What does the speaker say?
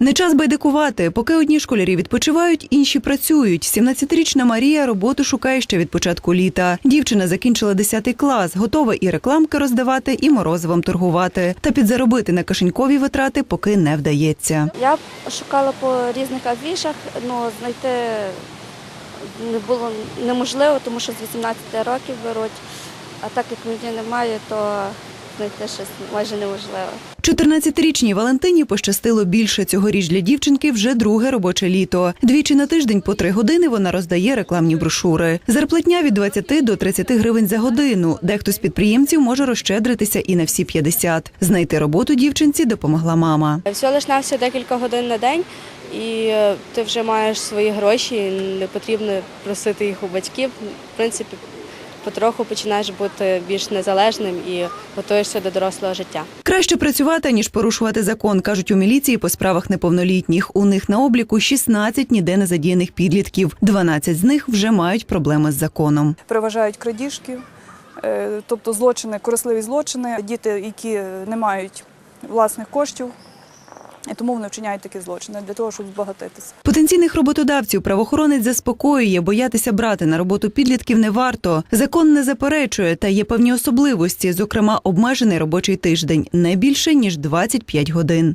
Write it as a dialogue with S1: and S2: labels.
S1: Не час байдикувати. Поки одні школярі відпочивають, інші працюють. 17-річна Марія роботу шукає ще від початку літа. Дівчина закінчила 10 клас, готова і рекламки роздавати, і морозивом торгувати. Та підзаробити на кишенькові витрати поки не вдається.
S2: Я шукала по різних афішах, ну знайти не було неможливо, тому що з 18 років беруть. А так як мені немає, то знайти щось майже неможливо.
S1: 14-річній Валентині пощастило більше. Цьогоріч для дівчинки вже друге робоче літо. Двічі на тиждень по три години вона роздає рекламні брошури. Зарплатня від 20 до 30 гривень за годину. Дехто з підприємців може розщедритися і на всі 50. Знайти роботу дівчинці допомогла мама.
S3: Всього лиш нався декілька годин на день, і е, ти вже маєш свої гроші, не потрібно просити їх у батьків. В принципі, потроху починаєш бути більш незалежним і готуєшся до дорослого життя.
S1: Краще працювати ніж порушувати закон, кажуть у міліції по справах неповнолітніх. У них на обліку 16 ніде не задіяних підлітків. 12 з них вже мають проблеми з законом.
S4: переважають крадіжки, е, тобто злочини, корисливі злочини, діти, які не мають власних коштів, тому вони вчиняють такі злочини для того, щоб збагатитися.
S1: Потенційних роботодавців правоохоронець заспокоює, боятися брати на роботу підлітків не варто. Закон не заперечує, та є певні особливості, зокрема обмежений робочий тиждень, не більше ніж 25 годин.